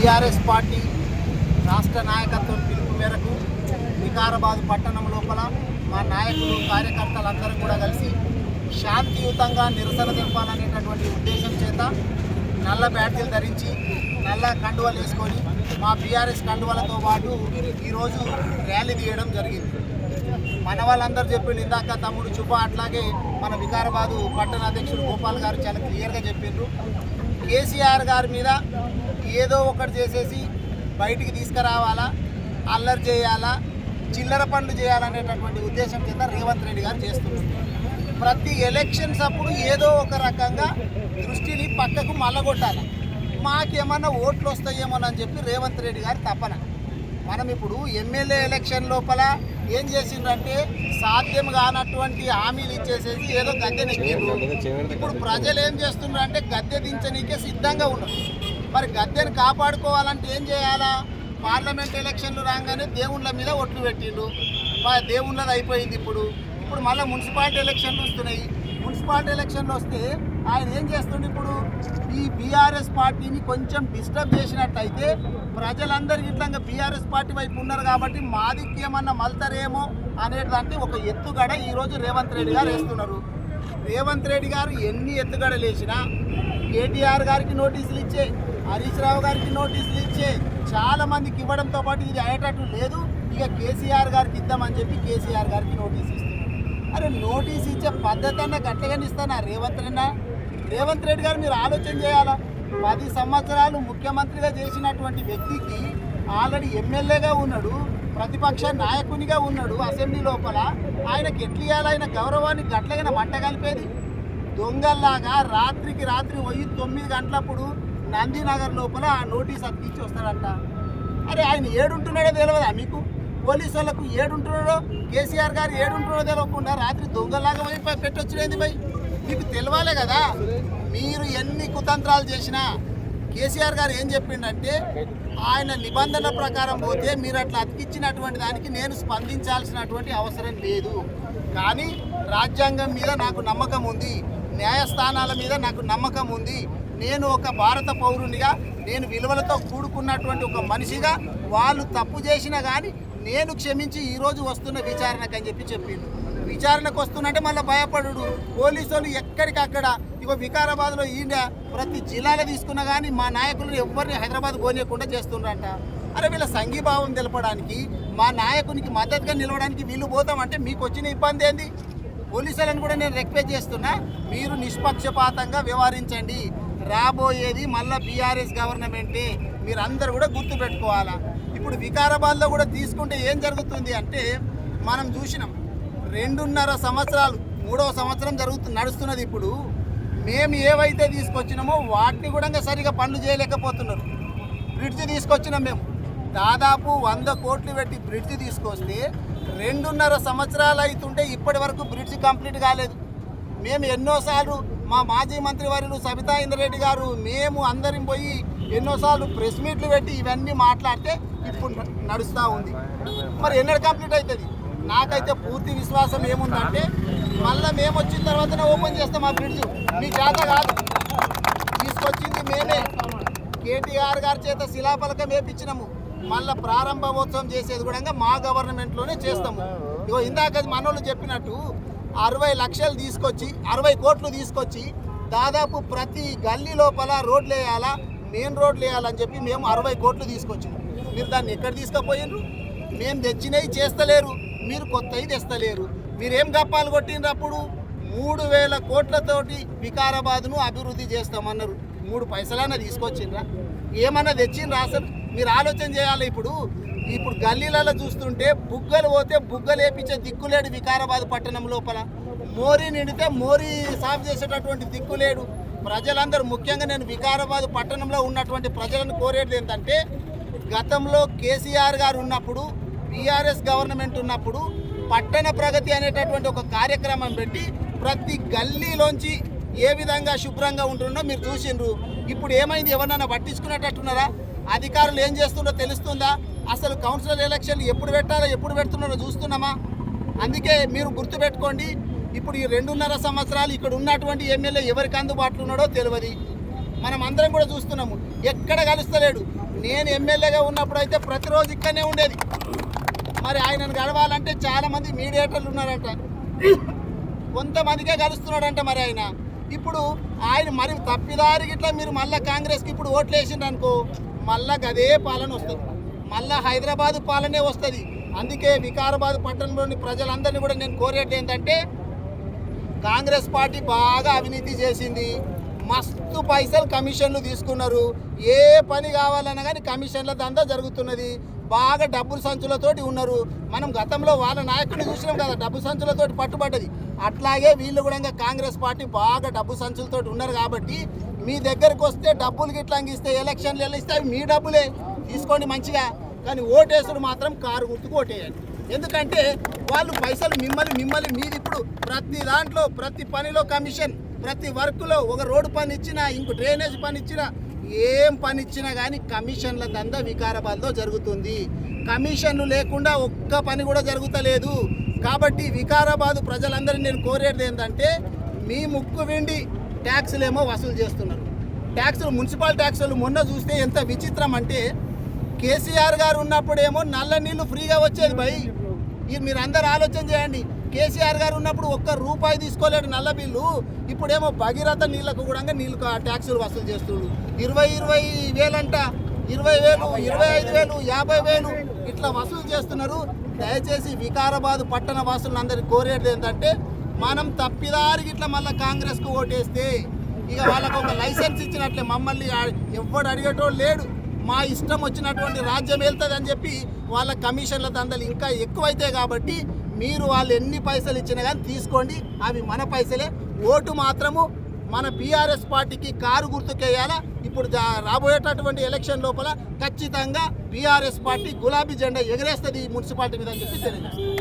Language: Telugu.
టీఆర్ఎస్ పార్టీ రాష్ట్ర నాయకత్వం పిలుపు మేరకు వికారాబాద్ పట్టణం లోపల మా నాయకులు కార్యకర్తలందరూ కూడా కలిసి శాంతియుతంగా నిరసన తెలపాలనేటటువంటి ఉద్దేశం చేత నల్ల బ్యాటరీలు ధరించి నల్ల కండువలు వేసుకొని మా బీఆర్ఎస్ కండువలతో పాటు ఈరోజు ర్యాలీ తీయడం జరిగింది. మన వాళ్ళందరూ చెప్పిండు ఇందాక తమ్ముడు చుబ్బ అట్లాగే మన వికారాబాదు పట్టణ అధ్యక్షుడు గోపాల్ గారు చాలా క్లియర్గా చెప్పిండ్రు. కేసీఆర్ గారి మీద ఏదో ఒకటి చేసేసి బయటికి తీసుకురావాలా అల్లరి చేయాలా చిల్లర పనులు చేయాలనేటటువంటి ఉద్దేశం చేత రేవంత్ రెడ్డి గారు చేస్తున్నారు. ప్రతి ఎలక్షన్స్ అప్పుడు ఏదో ఒక రకంగా దృష్టిని పక్కకు మల్లగొట్టాలి మాకేమన్నా ఓట్లు వస్తాయేమోనని చెప్పి రేవంత్ రెడ్డి గారు తపన. మనం ఇప్పుడు ఎమ్మెల్యే ఎలక్షన్ లోపల ఏం చేసిండ్రంటే సాధ్యం కానటువంటి హామీలు ఇచ్చేసేసి ఏదో గద్దె నెక్కిండ్రు ఇప్పుడు ప్రజలు ఏం చేస్తున్నారు అంటే గద్దె దించనీకే సిద్ధంగా ఉన్నారు. మరి గద్దెని కాపాడుకోవాలంటే ఏం చేయాలా? పార్లమెంట్ ఎలక్షన్లు రాగానే దేవుళ్ళ మీద ఒట్లు పెట్టిండు. దేవుళ్ళది అయిపోయింది ఇప్పుడు. ఇప్పుడు మళ్ళీ మున్సిపాలిటీ ఎలక్షన్లు వస్తున్నాయి. మున్సిపాలిటీ ఎలక్షన్లు వస్తే ఆయన ఏం చేస్తుండే ఇప్పుడు? ఈ బీఆర్ఎస్ పార్టీని కొంచెం డిస్టర్బ్ చేసినట్టయితే ప్రజలందరికీ ఇట్లా బీఆర్ఎస్ పార్టీ వైపు ఉన్నారు కాబట్టి మాదికి మల్తరేమో మల్తారేమో అనేటువంటి ఒక ఎత్తుగడ ఈరోజు రేవంత్ రెడ్డి గారు వేస్తున్నారు. రేవంత్ రెడ్డి గారు ఎన్ని ఎత్తుగడలు వేసినా కేటీఆర్ గారికి నోటీసులు ఇచ్చే హరీష్ రావు గారికి నోటీసులు ఇచ్చే చాలా మందికి ఇవ్వడంతో పాటు ఇది అయ్యేటట్టు లేదు. ఇక కేసీఆర్ గారికి ఇద్దామని చెప్పి కేసీఆర్ గారికి నోటీస్ ఇస్తున్నారు. అరే నోటీస్ ఇచ్చే పద్ధతి అన్న గట్టిగానే ఇస్తానా రేవంత్ రెడ్డి రేవంత్ రెడ్డి గారు మీరు ఆలోచన చేయాలా? పది సంవత్సరాలు ముఖ్యమంత్రిగా చేసినటువంటి వ్యక్తికి ఆల్రెడీ ఎమ్మెల్యేగా ఉన్నాడు ప్రతిపక్ష నాయకునిగా ఉన్నాడు అసెంబ్లీ లోపల. ఆయనకి ఎట్లా ఆయన గౌరవాన్ని గట్లగిన మంట కలిపేది. దొంగల్లాగా రాత్రికి రాత్రి పోయి తొమ్మిది గంటలప్పుడు నందినగర్ లోపల ఆ నోటీస్ అతికిచ్చి వస్తాడంట. అరే ఆయన ఏడుంటున్నాడో తెలియదా మీకు? పోలీసు వాళ్ళకు ఏడుంటున్నాడో? కేసీఆర్ గారు ఏడుంటున్నాడో తెలియకుండా రాత్రి దొంగలాగా పోయి పెట్టొచ్చుడేంది భయ్ మీకు తెలియాలి కదా? మీరు ఎన్ని కుతంత్రాలు చేసినా కేసీఆర్ గారు ఏం చెప్పిండంటే ఆయన నిబంధన ప్రకారం పోతే మీరు అట్లా అతికిచ్చినటువంటి దానికి నేను స్పందించాల్సినటువంటి అవసరం లేదు. కానీ రాజ్యాంగం మీద నాకు నమ్మకం ఉంది న్యాయస్థానాల మీద నాకు నమ్మకం ఉంది. నేను ఒక భారత పౌరునిగా నేను విలువలతో కూడుకున్నటువంటి ఒక మనిషిగా వాళ్ళు తప్పు చేసినా కానీ నేను క్షమించి ఈరోజు వస్తున్న విచారణకు అని చెప్పి చెప్పిండు. విచారణకు వస్తున్నట్టే మళ్ళీ భయపడు పోలీసు వాళ్ళు ఎక్కడికక్కడ ఇగో వికారాబాద్లో ఈయన ప్రతి జిల్లాలో తీసుకున్నా కానీ మా నాయకులను ఎవరిని హైదరాబాద్ పోనీయకుండా చేస్తుండ్రంట. అరే వీళ్ళ సంఘీభావం తెలపడానికి మా నాయకునికి మద్దతుగా నిలవడానికి వీళ్ళు పోతామంటే మీకు వచ్చిన ఇబ్బంది ఏంది? పోలీసులను కూడా నేను రిక్వెస్ట్ చేస్తున్నా మీరు నిష్పక్షపాతంగా వ్యవహరించండి. రాబోయేది మళ్ళీ బీఆర్ఎస్ గవర్నమెంటే మీరందరూ కూడా గుర్తు పెట్టుకోవాలా? ఇప్పుడు వికారాబాద్లో కూడా తీసుకుంటే ఏం జరుగుతుంది అంటే మనం చూసినాం రెండున్నర సంవత్సరాలు మూడవ సంవత్సరం జరుగుతు నడుస్తున్నది ఇప్పుడు. మేము ఏవైతే తీసుకొచ్చినామో వాటిని కూడా ఇంకా సరిగా పనులు చేయలేకపోతున్నారు. బ్రిడ్జ్ తీసుకొచ్చినాం మేము. దాదాపు వంద కోట్లు పెట్టి బ్రిడ్జ్ తీసుకొస్తే రెండున్నర సంవత్సరాలు అవుతుంటే ఇప్పటి వరకు బ్రిడ్జ్ కంప్లీట్ కాలేదు. మేము ఎన్నోసార్లు మా మాజీ మంత్రి వర్యులు సబితా ఇంద్రెడ్డి గారు మేము అందరం పోయి ఎన్నోసార్లు ప్రెస్ మీట్లు పెట్టి ఇవన్నీ మాట్లాడితే ఇప్పుడు నడుస్తూ ఉంది. మరి ఎన్నడు కంప్లీట్ అవుతుంది? నాకైతే పూర్తి విశ్వాసం ఏముందంటే మళ్ళీ మేము వచ్చిన తర్వాతనే ఓపెన్ చేస్తాం ఆ బ్రిడ్జ్ మీ చేత కాదు. తీసుకొచ్చింది మేమే. కేటీఆర్ గారి చేత శిలాఫలకం వేపించినాము. మళ్ళా ప్రారంభోత్సవం చేసేది కూడా మా గవర్నమెంట్లోనే చేస్తాము. ఇగో ఇందాక మనోళ్ళు చెప్పినట్టు అరవై లక్షలు తీసుకొచ్చి అరవై కోట్లు తీసుకొచ్చి దాదాపు ప్రతి గల్లీ లోపల రోడ్లు వేయాలా మెయిన్ రోడ్లు వేయాలని చెప్పి మేము అరవై కోట్లు తీసుకొచ్చినాం. మీరు దాన్ని ఎక్కడ తీసుకుపోయినరు మేము తెచ్చినవి చేస్తలేరు. మీరు కొత్తవి తెస్తలేరు. మీరేం గప్పాలు కొట్టినప్పుడు మూడు వేల కోట్లతోటి వికారాబాద్ను అభివృద్ధి చేస్తామన్నారు. మూడు పైసలైనా తీసుకొచ్చిండ్రా? ఏమన్నా తెచ్చిండ్రా అసలు? మీరు ఆలోచన చేయాలి ఇప్పుడు. ఇప్పుడు గల్లీలలో చూస్తుంటే బుగ్గలు పోతే బుగ్గలు వేపించే దిక్కులేడు వికారాబాద్ పట్టణం లోపల. మోరీ నిండితే మోరీ సాఫ్ చేసేటటువంటి దిక్కులేడు ప్రజలందరూ ముఖ్యంగా నేను వికారాబాద్ పట్టణంలో ఉన్నటువంటి ప్రజలను కోరేది ఏంటంటే గతంలో కేసీఆర్ గారు ఉన్నప్పుడు బీఆర్ఎస్ గవర్నమెంట్ ఉన్నప్పుడు పట్టణ ప్రగతి అనేటటువంటి ఒక కార్యక్రమం పెట్టి ప్రతి గల్లీలోంచి ఏ విధంగా శుభ్రంగా ఉంటుందో మీరు చూసిండ్రు. ఇప్పుడు ఏమైంది? ఎవరన్నా పట్టించుకునేటట్టున్నారా? అధికారులు ఏం చేస్తుండో తెలుస్తుందా? అసలు కౌన్సిలర్ ఎలక్షన్లు ఎప్పుడు పెట్టాలో ఎప్పుడు పెడుతున్నారో చూస్తున్నామా? అందుకే మీరు గుర్తుపెట్టుకోండి ఇప్పుడు ఈ రెండున్నర సంవత్సరాలు ఇక్కడ ఉన్నటువంటి ఎమ్మెల్యే ఎవరికి అందుబాటులో ఉన్నాడో తెలియదు. మనం అందరం కూడా చూస్తున్నాము. ఎక్కడ కలుస్తలేడు. నేను ఎమ్మెల్యేగా ఉన్నప్పుడు అయితే ప్రతిరోజు ఇక్కడనే ఉండేది. మరి ఆయనను గడవాలంటే చాలా మంది మీడియేటర్లు ఉన్నారట. కొంతమందికే కలుస్తున్నాడంట మరి ఆయన. ఇప్పుడు ఆయన మరి తప్పిదారి గిట్ల మీరు మళ్ళీ కాంగ్రెస్కి ఇప్పుడు ఓట్లు వేసిండ్రు అనుకో మళ్ళా గదే పాలన వస్తుంది. మళ్ళా హైదరాబాద్ పాలనే వస్తుంది. అందుకే వికారాబాద్ పట్టణంలోని ప్రజలందరినీ కూడా నేను కోరేట్ ఏంటంటే కాంగ్రెస్ పార్టీ బాగా అవినీతి చేసింది. మస్తు పైసలు కమిషన్లు తీసుకున్నారు. ఏ పని కావాలన్నా కానీ కమిషన్ల దందా జరుగుతున్నది. బాగా డబ్బులు సంచులతోటి ఉన్నారు. మనం గతంలో వాళ్ళ నాయకుడిని చూసినాం కదా డబ్బు సంచులతోటి పట్టుబడ్డది. అట్లాగే వీళ్ళు కూడా ఇంకా కాంగ్రెస్ పార్టీ బాగా డబ్బు సంచులతోటి ఉన్నారు కాబట్టి మీ దగ్గరకు వస్తే డబ్బులు గిట్లా ఇస్తే ఎలక్షన్లు ఎలా ఇస్తే అవి మీ డబ్బులే. తీసుకోండి మంచిగా. కానీ ఓటేసుడు మాత్రం కారు గుర్తుకు ఓటేయండి. ఎందుకంటే వాళ్ళు పైసలు మిమ్మల్ని మిమ్మల్ని మీది ఇప్పుడు ప్రతి దాంట్లో ప్రతి పనిలో కమిషన్ ప్రతి వర్క్లో ఒక రోడ్డు పని ఇచ్చినా ఇంకో డ్రైనేజ్ పని ఇచ్చినా ఏం పని ఇచ్చినా కానీ కమిషన్ల దందా వికారాబాద్లో జరుగుతుంది. కమిషన్లు లేకుండా ఒక్క పని కూడా జరుగుతలేదు. కాబట్టి వికారాబాద్ ప్రజలందరినీ నేను కోరేది ఏంటంటే మీ ముక్కు వెండి ట్యాక్సులేమో వసూలు చేస్తున్నారు. ట్యాక్సులు మున్సిపల్ ట్యాక్సులు మొన్న చూస్తే ఎంత విచిత్రం అంటే కేసీఆర్ గారు ఉన్నప్పుడేమో నల్ల నీళ్ళు ఫ్రీగా వచ్చేది భయ్ ఇది మీరు అందరు ఆలోచన చేయండి. కేసీఆర్ గారు ఉన్నప్పుడు ఒక్క రూపాయి తీసుకోలేడు నల్ల బిల్లు. ఇప్పుడేమో భగీరథ నీళ్ళకు కూడా నీళ్ళు ట్యాక్సులు వసూలు చేస్తుండ్రు ఇరవై ఇరవై వేలంట. ఇరవై వేలు ఇరవై ఐదు వేలు యాభై వేలు ఇట్లా వసూలు చేస్తున్నారు. దయచేసి వికారాబాద్ పట్టణ వాసులందరికీ కోరేది ఏంటంటే మనం తప్పిదారికి ఇట్లా మళ్ళీ కాంగ్రెస్కు ఓటేస్తే ఇక వాళ్ళకు ఒక లైసెన్స్ ఇచ్చినట్లే మమ్మల్ని ఎవడు ఎవ్వడు అడిగేటోడు లేడు. మా ఇష్టం వచ్చినటువంటి రాజ్యం వెళ్తుంది అని చెప్పి వాళ్ళ కమిషన్ల దందలు ఇంకా ఎక్కువైతాయి కాబట్టి మీరు వాళ్ళు ఎన్ని పైసలు ఇచ్చినా కానీ తీసుకోండి. అవి మన పైసలే. ఓటు మాత్రము మన బీఆర్ఎస్ పార్టీకి కారు గుర్తుకేయాలా? ఇప్పుడు రాబోయేటటువంటి ఎలక్షన్ లోపల ఖచ్చితంగా బీఆర్ఎస్ పార్టీ గులాబీ జెండా ఎగరేస్తుంది ఈ మున్సిపాలిటీ మీద అని చెప్పి తెలియజేస్తుంది